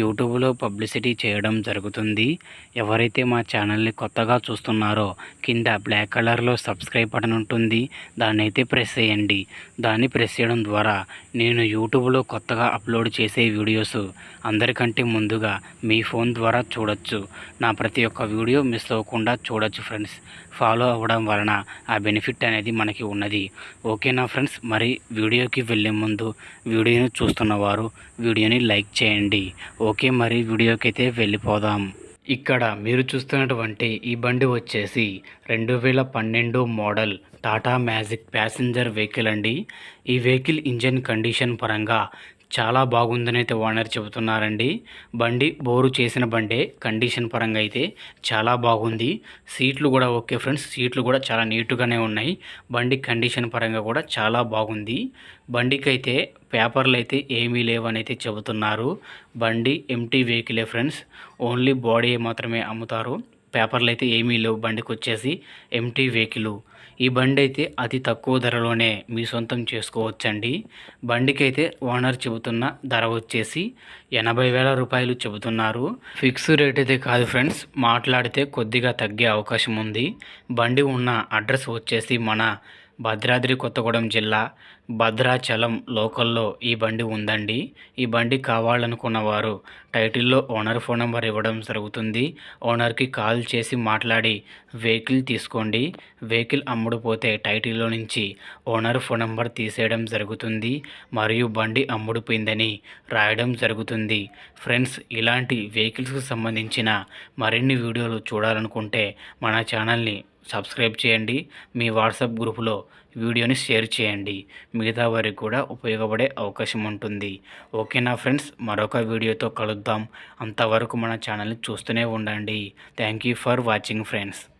యూట్యూబ్లో పబ్లిసిటీ చేయడం జరుగుతుంది. ఎవరైతే మా ఛానల్ని కొత్తగా చూస్తున్నారో కింద బ్లాక్ కలర్లో సబ్స్క్రైబ్ బటన్ ఉంటుంది. దాన్ని అయితే ప్రెస్ చేయండి. దాన్ని ప్రెస్ చేయడం ద్వారా నేను యూట్యూబ్లో కొత్తగా అప్లోడ్ చేసే వీడియోస్ అందరికంటే ముందుగా మీ ఫోన్ ద్వారా చూడొచ్చు. నా ప్రతి ఒక్క వీడియో మిస్ అవ్వకుండా చూడొచ్చు ఫ్రెండ్స్. ఫాలో అవ్వడం వలన ఆ బెనిఫిట్ అనేది మనకి ఉన్నది. ఓకేనా ఫ్రెండ్స్? మరి వీడియోకి వెళ్ళే ముందు వీడియోని చూస్తున్నవారు వీడియోని లైక్ చేయండి. ఓకే మరి వీడియోకి అయితే వెళ్ళిపోదాం. ఇక్కడ మీరు చూస్తున్నటువంటి ఈ బండి వచ్చేసి రెండు వేల పన్నెండు model Tata magic passenger vehicle అండి. ఈ వెహికల్ ఇంజన్ కండిషన్ పరంగా చాలా బాగుందని అయితే ఓనర్ చెబుతున్నారండి. బండి బోరు చేసిన బండే కండిషన్ పరంగా అయితే చాలా బాగుంది. సీట్లు కూడా ఓకే ఫ్రెండ్స్ సీట్లు కూడా చాలా నీట్గానే ఉన్నాయి. బండి కండిషన్ పరంగా కూడా చాలా బాగుంది. బండికి అయితే పేపర్లు అయితే ఏమీ లేవని అయితే చెబుతున్నారు. బండి ఎంటీ వెహికలే ఫ్రెండ్స్ ఓన్లీ బాడీ మాత్రమే అమ్ముతారు. పేపర్లు అయితే ఏమీ లేవు. బండికి వచ్చేసి ఎంటీ వెహికల్ ఈ బండి అయితే అతి తక్కువ ధరలోనే మీ సొంతం చేసుకోవచ్చండి. బండికి అయితే ఓనర్ చెబుతున్న ధర వచ్చేసి ఎనభై వేల రూపాయలు చెబుతున్నారు. ఫిక్స్ రేట్ అయితే కాదు ఫ్రెండ్స్ మాట్లాడితే కొద్దిగా తగ్గే అవకాశం ఉంది బండి ఉన్న అడ్రస్ వచ్చేసి మన భద్రాద్రి కొత్తగూడెం జిల్లా భద్రాచలం లోకల్లో ఈ బండి ఉందండి. ఈ బండి కావాలనుకున్న వారు టైటిల్లో ఓనర్ ఫోన్ నెంబర్ ఇవ్వడం జరుగుతుంది. ఓనర్కి కాల్ చేసి మాట్లాడి వెహికల్ తీసుకోండి. వెహికల్ అమ్ముడుపోతే టైటిల్లో నుంచి ఓనర్ ఫోన్ నెంబర్ తీసేయడం జరుగుతుంది. మరియు బండి అమ్ముడుపోయిందని రాయడం జరుగుతుంది. ఫ్రెండ్స్ ఇలాంటి వెహికల్స్కి సంబంధించిన మరిన్ని వీడియోలు చూడాలనుకుంటే మన ఛానల్ని సబ్స్క్రైబ్ చేయండి. మీ వాట్సాప్ గ్రూపులో వీడియోని షేర్ చేయండి. మిగతా వారికి కూడా ఉపయోగపడే అవకాశం ఉంటుంది. ఓకేనా ఫ్రెండ్స్? మరొక వీడియోతో కలుద్దాం. అంతవరకు మన ఛానల్ని చూస్తూనే ఉండండి. Thank you for watching friends.